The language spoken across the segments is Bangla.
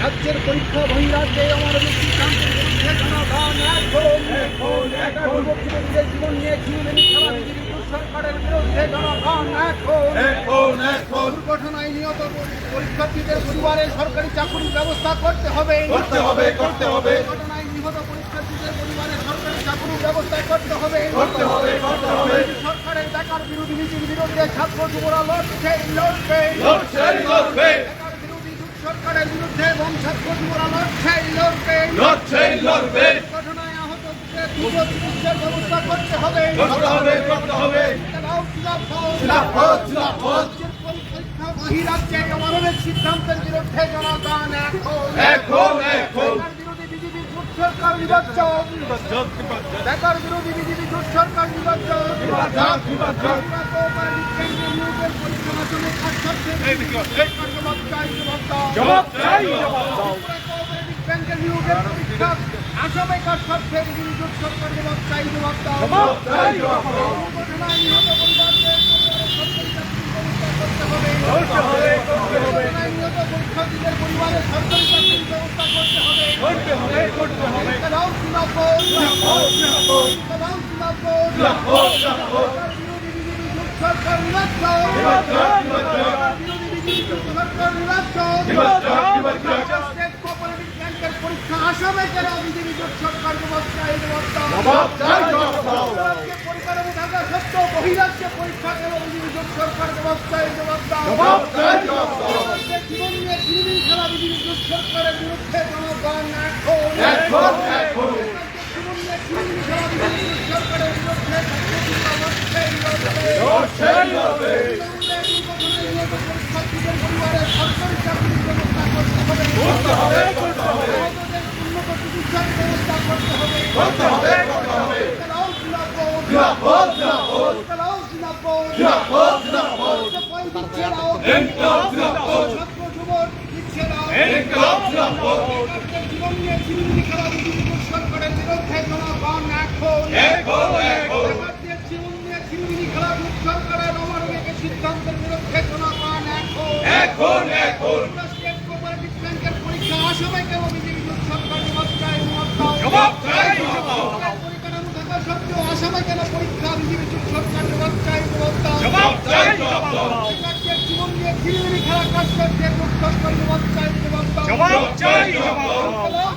রাজ্যের পরীক্ষা বহিরাজ্যে আমার জীবন নিয়ে সরকারের বিরুদ্ধে জনগণ এখন নিহত পরীক্ষার্থীদের পরিবারে সরকারি চাকরির ব্যবস্থা করতে হবে। করতে হবে করতে হবে। দুর্ঘটনায় নিহত পরীক্ষার্থীদের পরিবারে ব্যবস্থা করতে হবে করতে হবে করতে হবে। সরকারের বেকার বিরোধী নীতির বিরুদ্ধে ছাত্র যুবরা লড়ছে লড়বে লড়ছে লড়বে। বেকার বিরোধী সরকারের বিরুদ্ধে এবং ছাত্র যুবরা লড়ছে লড়বে। লড়ছে লড়বে। ঘটনায় আহত দ্রুত চিকিৎসার ব্যবস্থা করতে হবে করতে করতে সিদ্ধান্তের বিরুদ্ধে জনগণ এখন এখন এখন বেকার বিরোধী বিজেপি জোট সরকার নির্বাচন বেকার বিরোধী বিজেপি জোট সরকার নির্বাচন আসামে কাজ বিজেপি জোট সরকার জবাব চাই। জবাব দাও জবাব চাই জবাব দাও ঘটনায় নিহত পরিবারদের সরকারি চাকরির ব্যবস্থা করতে হবে করতে হবে ঘটনায় নিহত পরীক্ষার্থীদের পরিবারের সরকারি চাকরির ব্যবস্থা করতে হবে করতে হবে করতে হবে খিলাফত। খেলাও খিলাফত খিলাফত, খিলাফত। বিরোধী বিজেপি জোট সরকার। বিরোধী বিজেপি জোট সরকার নির্বাচন নির্বাচন, নির্বাচন। স্টেট কোঅপারেটিভ ব্যাংকের পরীক্ষা আসামে সরকারের বিরুদ্ধে করতে হবে আহতদের উন্নত চিকিৎসার ব্যবস্থা করতে হবে করতে হবে করতে হবে খেলাও খিলাফত খিলাফত খিলাফত খেলাও খিলাফত খিলাফত খিলাফত সবাই ইনকলাব খিলাফত ছাত্র যুবক দিচ্ছে ইনকলাব খিলাফত বেকারদের জীবন নিয়ে চিরদিন খেলা বিজেপি সরকারের বিরুদ্ধে জনগণ এখন জীবন নিয়ে চিরদিন খেলা সরকারের অমানবিক কেন সরকার পরীক্ষা বিজেপি সরকার জবাব চাই চিরদিন খেলা কাজ করছে সরকার ব্যবস্থায় জবাব জবাব চাই জবাব।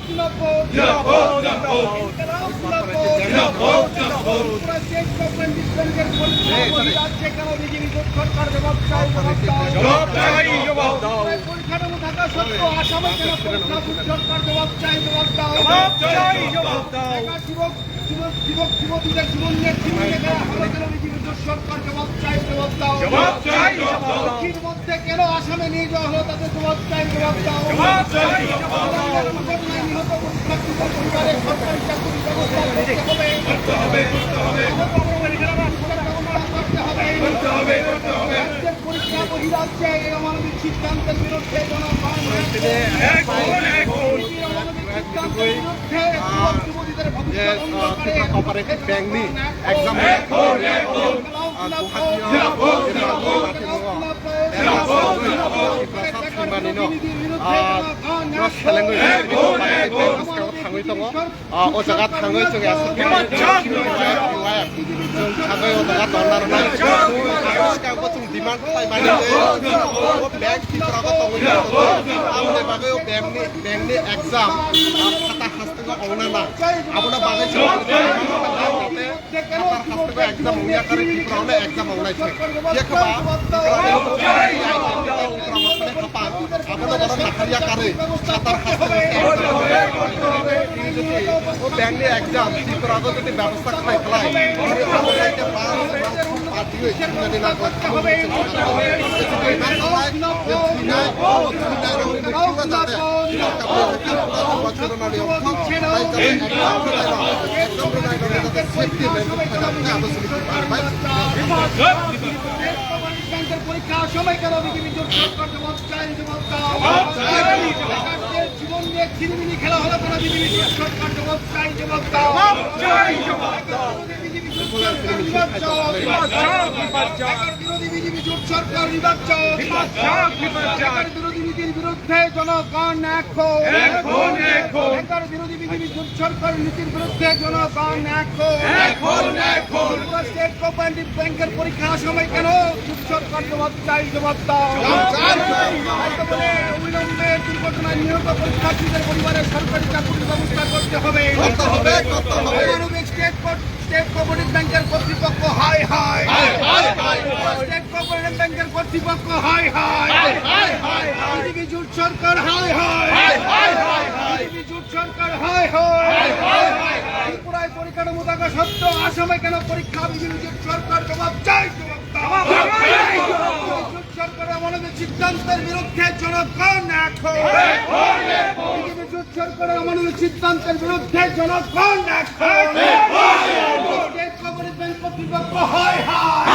খিলাফত খিলাফত খিলাফত খেলাও খিলাফত খিলাফত খিলাফত স্টেট গভর্নমেন্ট ব্যাংকের পরীক্ষা বহিরাজ্যে কেন বিজেপি সরকার ব্যবস্থায় জবাব দাও। জবাব চাই জবাব দাও। পরিকাঠামো থাকা সত্ত্বেও আসামে কেন সরকার জবাব চাই জবাব দাও। জবাব চাই জবাব দাও। যুবক যুবতীদের জীবন নিয়ে চিরদিন খেলা হলো কেন বিজেপি সরকার জবাব চাই জবাব দাও জবাব চাই জবাব দাও দুঃখীর মধ্যে কেন আসামে নিয়ে যাওয়া হলো তাদের জবাব চাই জবাব দাও জবাব চাই জবাব দাও নিহত পরিবারে সরকারি চাকরির ব্যবস্থা করতে হবে। করতে হবে করতে হবে করতে হবে করতে হবে করতে হবে রাজ্যের পরীক্ষা বহিরাজ্যে এই অমানবিক সিদ্ধান্তের বিরুদ্ধে জনগণ এখন এখন এই অমানবিক সিদ্ধান্তের थांबाय दङ अजागा थाङै जोङो थाङै अजागा दंनारना सिखाखौ जों डिमान्ड खालामबानो बेंक टिचाराबो दङ आंनि बागै बेंकनि बेंकनि एग्जाम खाता हास्टिङाव अवनाङा आबुना बागै जों खातार हास्तेगा एग्जाम उनिया कारे टिफोरावनो एग्जाम अवनाय छै ये खबा खापान आबोना बरा नाखारिया कारे खातार हास्तेगा ও ব্যাংকনি এক্সাম ত্রিপুরাকে যদি ব্যবস্থা খাই ফেলাই পরীক্ষা সময় কেন বিজেপি জোট সরকার জবাব চাই জবাব দাও নিয়ে ছিনিমিনি খেলা হলো কেন বিজেপি সরকার জবাব চাই দাও চাই দাও। বিরোধী বিজেপি জোট সরকার বিবাদ চাও বিবাদ চাও, বিবাদ চাও। নীতির বিরুদ্ধে জনগণ এখন। বেকার বিরোধী বিজেপি সরকার নীতির বিরুদ্ধে জনগণ এখন স্টেট ব্যাংকের পরীক্ষা সময় কেন? সরকার জবাব চাই জবাব দাও। অবিলম্বে দুর্ঘটনায় নিহত পরীক্ষার্থীদের পরিবারের সরকারি চাকরির ব্যবস্থা করতে হবে। করতে হবে। মানবিক স্টেট স্টেট কোঅপারেটিভ ব্যাংকের কর্তৃপক্ষ হাই হাই। স্টেট কোঅপারেটিভ ব্যাংকের কর্তৃপক্ষ হাই হাই। বিজেপি জোট সরকার হাই হাই। বিজেপি জোট সরকার হাই হাই। ত্রিপুরায় পরিকাঠামো থাকা সত্ত্বেও আসামে কেন পরীক্ষা বিজেপি জোট সরকার জবাব চাই জবাব। জোট সরকারের আমাদের সিদ্ধান্তের বিরুদ্ধে জনগণ এখন সরকারের আমাদের সিদ্ধান্তের বিরুদ্ধে জনগণ এখন কর্তৃপক্ষ হয় হয়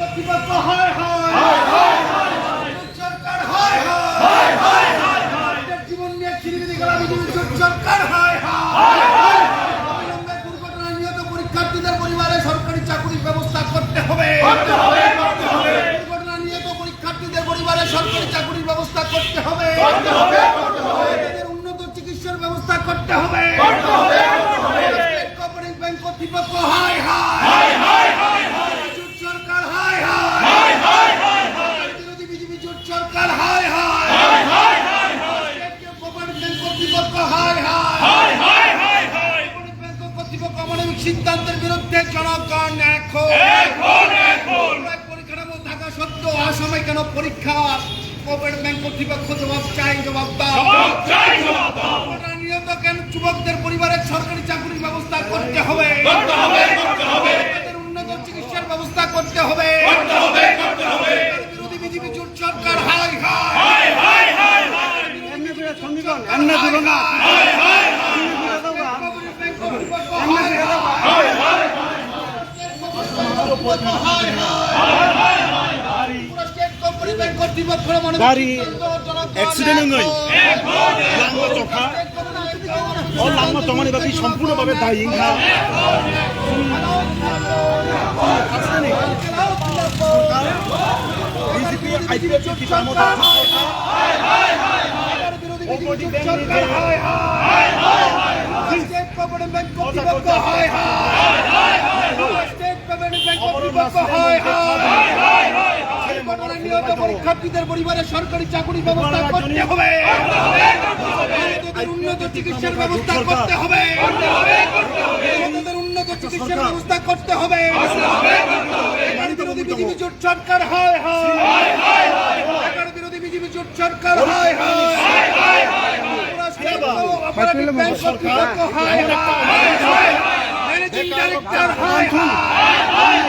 কর্তৃপক্ষ হয় হাই জোট সরকার হাই হাই আমাদের জীবন নিয়ে ছিনিমিনি খেলা বিজেপি জোট সরকার হাই হাই অবিলম্বে দুর্ঘটনায় নিহত পরীক্ষার্থীদের পরিবারে সরকারি চাকরির ব্যবস্থা করতে হবে। দুর্ঘটনায় নিহত পরীক্ষার্থীদের পরিবারে সরকারি চাকরির ব্যবস্থা করতে হবে। উন্নত চিকিৎসার ব্যবস্থা করতে হবে। কোঅপারেটিভ ব্যাংক কর্তৃপক্ষ সরকার বিরোধী বিজেপি জোট সরকার কর্তৃপক্ষ কর্তৃপক্ষ মানবিক সিদ্ধান্তের বিরুদ্ধে জনগণ এখন। ত্রিপুরায় পরিকাঠামো থাকা সত্ত্বেও আসামে কেন পরীক্ষা? কোভিড ব্যাংক কর্তৃপক্ষ জবাব চাই জবাব দাও ঘটনা নিহত কেন যুবকদের পরিবারের সরকারি চাকরির ব্যবস্থা করতে হবে তাদের উন্নত চিকিৎসার ব্যবস্থা করতে হবে বিরোধী বিজেপি জোট সরকার হাই হাই গাড়ি অ্যাক্সিডেন্ট নয় লাঙ্গা চোখা। ও সম্পূর্ণভাবে দায়ী ইংখা নিহত পরীক্ষার্থীদের পরিবারের সরকারি চাকরির ব্যবস্থা করতে হবে। উন্নত চিকিৎসার ব্যবস্থা করতে হবে। উন্নত চিকিৎসার ব্যবস্থা করতে হবে। বিরোধী বিজেপি জোট সরকার হয় হয়। বিরোধী বিজেপি জোট সরকার হয় হয়। ম্যানেজিং ডাইরেক্টর হয় হয়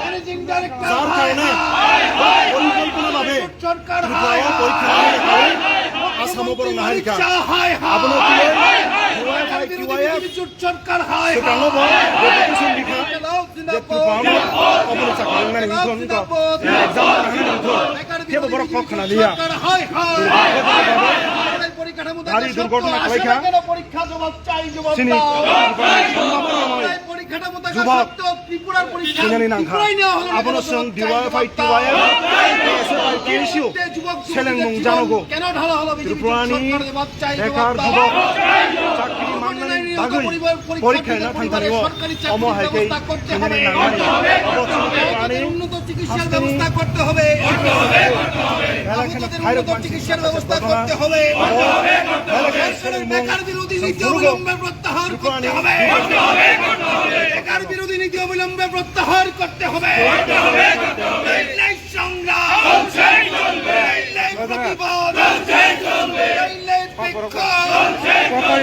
ম্যানেজিং ডাইরেক্টর হয় কারণে পরিকল্পনাভাবে সরকার হয় পরীক্ষা আসামো বড় নাহারিকা হয় আপনার হয় সরকার হয় দুর্ঘটনা কইখা পরীক্ষা জবাব চাই জবাব দাও পরীক্ষাটা মতো যুবক ত্রিপুরার পরীক্ষা ত্রিপুরায় নেওয়া হলো না আপনার কেন সঙ্গ জবাব ডিওয়াই চাই, ফাই জবাব দাও। টিওয়াই এসএফআই নং জীবন জানগো। কেন ঢালা হলো? ত্রিপুরানি বেকার যুবক। চাকরি না থাকতে পারিব অবশ্য ত্রিপুরানি উন্নত চিকিৎসার ব্যবস্থা করতে হবে। উন্নত চিকিৎসার ব্যবস্থা করতে হবে। বেকার বিরোধী নীতি অবিলম্বে প্রত্যাহার করতে হবে। বেকার বিরোধী নীতি অবিলম্বে প্রত্যাহার করতে হবে। সংগ্রাম। প্রতিবাদ।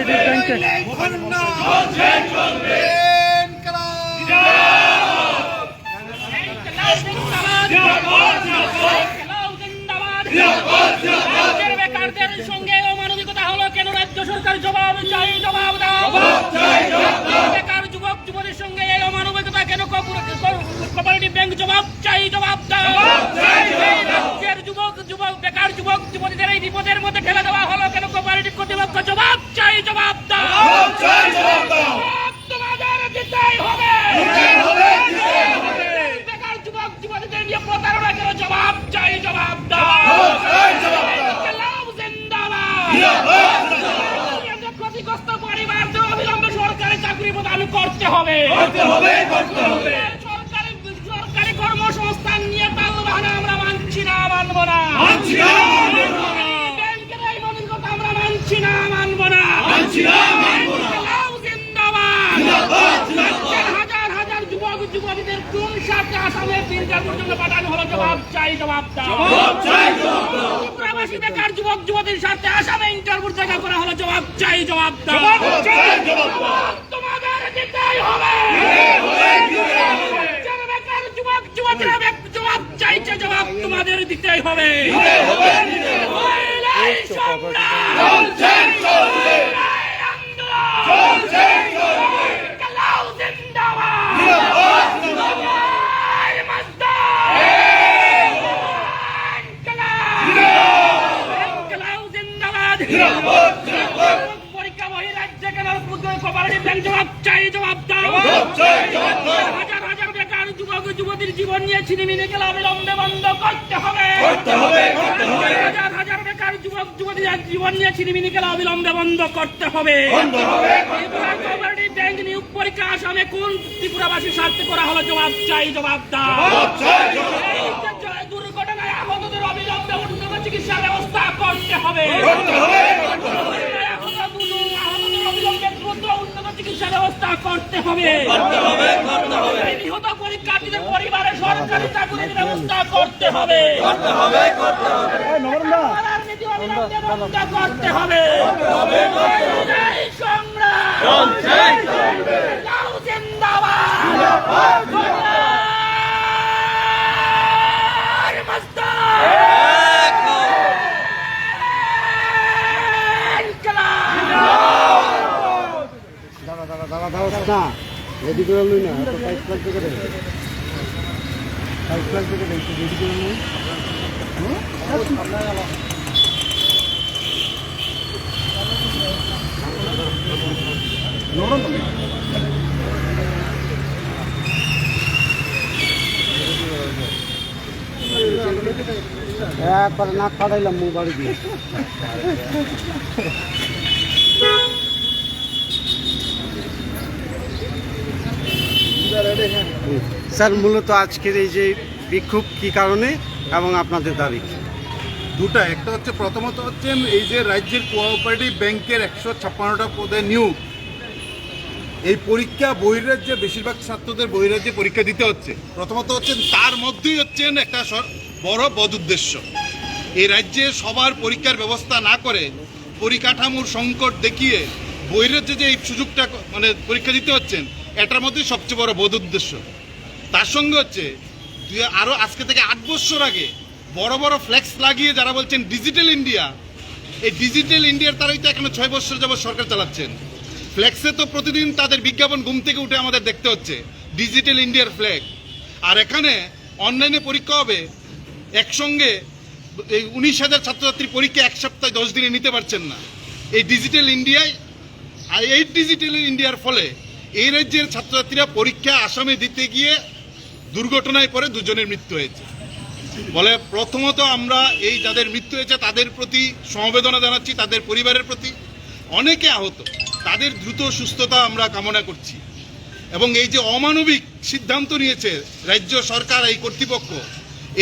ব্যাংকে রাজ্য সরকার জবাব চাই জবাব দাও। বেকার যুবক যুবদের সঙ্গে অমানবিকতা কেন জবাব চাই জবাব দাও। রাজ্যের যুবক যুবক বেকার যুবক যুবতীদের এই বিপদের মধ্যে ঠেলে দেওয়া হলো কেন কোপারেটিভ কর্তৃপক্ষ জবাব চাই জবাব দাও। তোমাদের দিতেই হবে। করতে হবে করতে হবে। সরকারি কর্মসংস্থান নিয়ে তাল বাহানা আমরা মানছি না মানব না। মানছি না আমরা মানছি না মানব না। মানছি না মানব না। হাজার হাজার যুবক যুবতীদের কোন সাথে আসামে নির্যাতন জন্য পাঠানো হলো জবাব চাই জবাব দাও। জবাব চাই যুবক যুবতীর সাথে আসামে ইন্টারভিউ জায়গা করা হলো জবাব চাই জবাব দাও। জবাব দাও। দিতেই হবে। চলছে সংগ্রাম! এই আন্দোলন! কালাউ জিন্দাবাদ! এই মাস্টার! ইনকলাব! ইনকলাব জিন্দাবাদ! পরীক্ষা বহি রাজ্যে কেন কোপারেটিভ ব্যাংক জবাব চাই জবাব দাও হাজার হাজার বেকার যুবক জীবন নিয়ে ছিনিমিনি গেলে অবিলম্বে বন্ধ করতে হবে। হাজার হাজার বেকার যুবক জীবন নিয়ে ছিনিমিনি গেলে অবিলম্বে বন্ধ করতে হবে। ত্রিপুরা কোপারেটিভ ব্যাংক নিয়োগ পরীক্ষা আসামে কোন ত্রিপুরাবাসী স্বার্থে করা হলো? জবাব চাই জবাব দাও। দুর্ঘটনায় আহতদের অবিলম্বে উন্নত চিকিৎসা ব্যবস্থা করতে হবে। আহত দুজন আহতদের অবিলম্বে দ্রুত উন্নত চিকিৎসা ব্যবস্থা করতে হবে। নিহত পরীক্ষার্থীদের পরিবারের সরকারি চাকরির ব্যবস্থা করতে হবে। করতে হবে এই সংগ্রাম। না রেডি করে লই না এত পাইপ প্লাগ থেকে দে পাইপ প্লাগ থেকে দে রেডি করে লই। একবার নাক ফাটাইলাম বাড়ি দিয়ে স্যার, মূলত আজকের এই যে বিক্ষোভ, কি কারণে এবং আপনাদের দাবি দুটা, একটা হচ্ছে প্রথমত হচ্ছে এই যে রাজ্যের কোঅপারেটিভ ব্যাংকের একশো ছাপ্পান্নটা পদে নিয়োগ। এই পরীক্ষা বহিরাজ্যে, বেশিরভাগ ছাত্রদের বহিরাজ্যে পরীক্ষা দিতে হচ্ছে। প্রথমত হচ্ছে তার মধ্যেই হচ্ছেন একটা বড় বদ উদ্দেশ্য। এই রাজ্যে সবার পরীক্ষার ব্যবস্থা না করে পরিকাঠামোর সংকট দেখিয়ে বহিরাজ্যে যে এই সুযোগটা মানে পরীক্ষা দিতে হচ্ছেন এটার মধ্যেই সবচেয়ে বড় বোধ উদ্দেশ্য। তার সঙ্গে হচ্ছে আরও আজকে থেকে আট বছর আগে বড় বড় ফ্ল্যাক্স লাগিয়ে যারা বলছেন ডিজিটাল ইন্ডিয়া এই ডিজিটাল ইন্ডিয়ার তারাই তো এখনও ছয় বছর যাবত সরকার চালাচ্ছেন। ফ্লেক্সে তো প্রতিদিন তাদের বিজ্ঞাপন ঘুম থেকে উঠে আমাদের দেখতে হচ্ছে ডিজিটাল ইন্ডিয়ার ফ্ল্যাগ আর এখানে অনলাইনে পরীক্ষা হবে, একসঙ্গে এই উনিশ হাজার ছাত্রছাত্রী পরীক্ষা এক সপ্তাহে দশ দিনে নিতে পারছেন না। এই ডিজিটাল ইন্ডিয়ায় আর এই ডিজিটাল ইন্ডিয়ার ফলে এই রাজ্যের ছাত্রছাত্রীরা পরীক্ষা আসামে দিতে গিয়ে দুর্ঘটনায় পরে দুজনের মৃত্যু হয়েছে। বলে প্রথমত আমরা এই যাদের মৃত্যু হয়েছে তাদের প্রতি সমবেদনা জানাচ্ছি, তাদের পরিবারের প্রতি। অনেকে আহত, তাদের দ্রুত সুস্থতা আমরা কামনা করছি। এবং এই যে অমানবিক সিদ্ধান্ত নিয়েছে রাজ্য সরকার এই কর্তৃপক্ষ,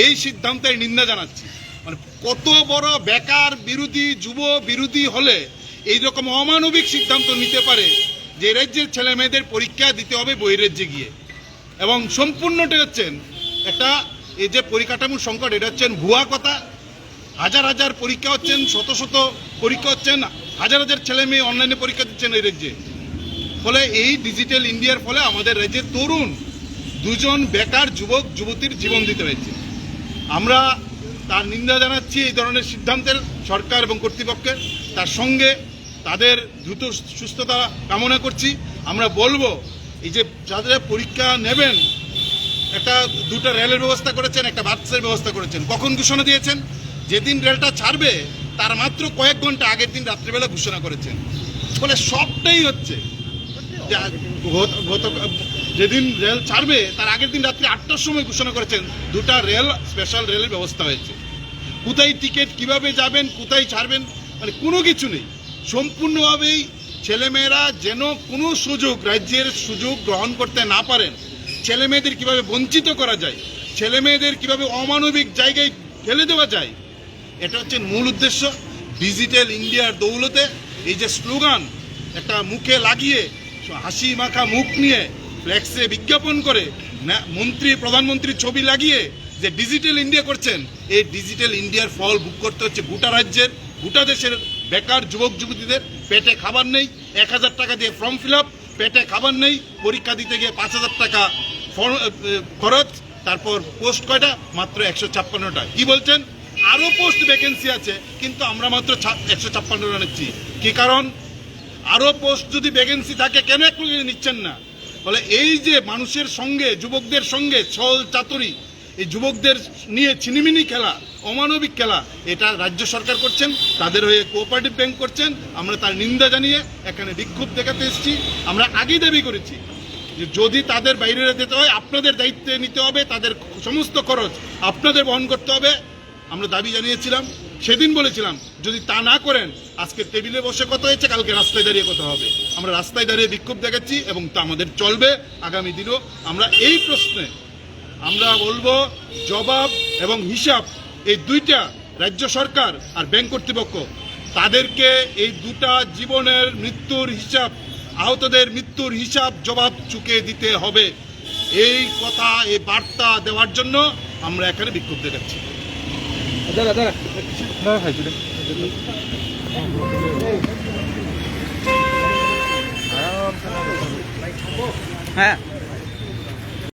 এই সিদ্ধান্তের নিন্দা জানাচ্ছি। মানে কত বড় বেকার, বিরোধী যুব বিরোধী হলে এই রকম অমানবিক সিদ্ধান্ত নিতে পারে যে রাজ্যের ছেলে মেয়েদের পরীক্ষা দিতে হবে বহিরাজ্যে গিয়ে। এবং সম্পূর্ণটা হচ্ছেন একটা এই যে পরিকাঠামোর সংকট, এটা হচ্ছেন ভুয়া কথা। হাজার হাজার পরীক্ষা হচ্ছেন, শত শত পরীক্ষা হচ্ছেন, হাজার হাজার ছেলে মেয়ে অনলাইনে পরীক্ষা দিচ্ছেন এই রাজ্যে। ফলে এই ডিজিটাল ইন্ডিয়ার ফলে আমাদের রাজ্যের তরুণ দুজন বেকার যুবক, যুবতীর জীবন দিতে হয়েছে। আমরা তার নিন্দা জানাচ্ছি এই ধরনের সিদ্ধান্তের সরকার এবং কর্তৃপক্ষের। তার সঙ্গে তাদের দ্রুত সুস্থতা কামনা করছি। আমরা বলব, এই যে যাদের পরীক্ষা নেবেন, একটা, দুটো রেলের ব্যবস্থা করেছেন, একটা বাসের ব্যবস্থা করেছেন। কখন ঘোষণা দিয়েছেন? যেদিন রেলটা ছাড়বে, তার মাত্র কয়েক ঘণ্টা আগের দিন রাত্রিবেলা ঘোষণা করেছেন। ফলে সবটাই হচ্ছে যেদিন রেল ছাড়বে, তার আগের দিন রাত্রি আটটার সময় ঘোষণা করেছেন, দুটা রেল স্পেশাল রেলের ব্যবস্থা হয়েছে। কোথায় টিকিট কীভাবে যাবেন, কোথায় ছাড়বেন মানে কোনো কিছু নেই। সম্পূর্ণভাবেই ছেলেমেয়েরা যেন কোনো সুযোগ, রাজ্যের সুযোগ গ্রহণ করতে না পারেন। ছেলে মেয়েদের কীভাবে বঞ্চিত করা যায়? ছেলে মেয়েদের কীভাবে অমানবিক জায়গায় ফেলে দেওয়া যায়? এটা হচ্ছে মূল উদ্দেশ্য। ডিজিটাল ইন্ডিয়ার দৌলতে এই যে স্লোগান, একটা মুখে লাগিয়ে, হাসি মাখা মুখ নিয়ে ফ্ল্যাক্সে বিজ্ঞাপন করে মন্ত্রী, প্রধানমন্ত্রীর ছবি লাগিয়ে যে ডিজিটাল ইন্ডিয়া করছেন, এই ডিজিটাল ইন্ডিয়ার ফল ভোগ করতে হচ্ছে গোটা রাজ্যের, গোটা দেশের বেকার যুবক যুবতীদের পেটে খাবার নেই, এক হাজার টাকা দিয়ে ফর্ম ফিল আপ পেটে খাবার নেই, পরীক্ষা দিতে গিয়ে পাঁচ হাজার টাকা খরচ, তারপর পোস্ট কয়টা? মাত্র একশো ছাপ্পান্নটা। কি বলছেন? আরও পোস্ট ভ্যাকেন্সি আছে, কিন্তু আমরা মাত্র একশো ছাপ্পান্নটা নিচ্ছি। কি কারণ? আরও পোস্ট যদি ভ্যাকেন্সি থাকে, কেন একটু নিচ্ছেন না? বলে এই যে মানুষের সঙ্গে, যুবকদের সঙ্গে, ছল চাতুরি এই যুবকদের নিয়ে চিনিমিনি খেলা, অমানবিক খেলা, এটা রাজ্য সরকার করছেন, তাদের হয়ে কোঅপারেটিভ ব্যাংক করছেন, আমরা তার নিন্দা জানিয়ে এখানে বিক্ষোভ দেখাতে এসেছি, আমরা আগেই দাবি করেছি যে যদি তাদের বাইরে যেতে হয়, আপনাদের দায়িত্বে নিতে হবে, তাদের সমস্ত খরচ আপনাদের বহন করতে হবে, আমরা দাবি জানিয়েছিলাম, সেদিন বলেছিলাম, যদি তা না করেন, আজকে টেবিলে বসে কথা হয়েছে, কালকে রাস্তায় দাঁড়িয়ে কথা হবে। আমরা রাস্তায় দাঁড়িয়ে বিক্ষোভ দেখাচ্ছি এবং তা আমাদের চলবে, আগামী দিনও আমরা এই প্রশ্নে আমরা বলব জবাব এবং হিসাব এই দুইটা রাজ্য সরকার আর ব্যাংক কর্তৃপক্ষ। তাদেরকে এই দুটা জীবনের মৃত্যুর হিসাব আহতদের মৃত্যুর হিসাব জবাব চুকে দিতে হবে। এই কথা এই বার্তা দেওয়ার জন্য আমরা এখানে বিক্ষোভ দেখাচ্ছি। দাদা দাদা হ্যাঁ।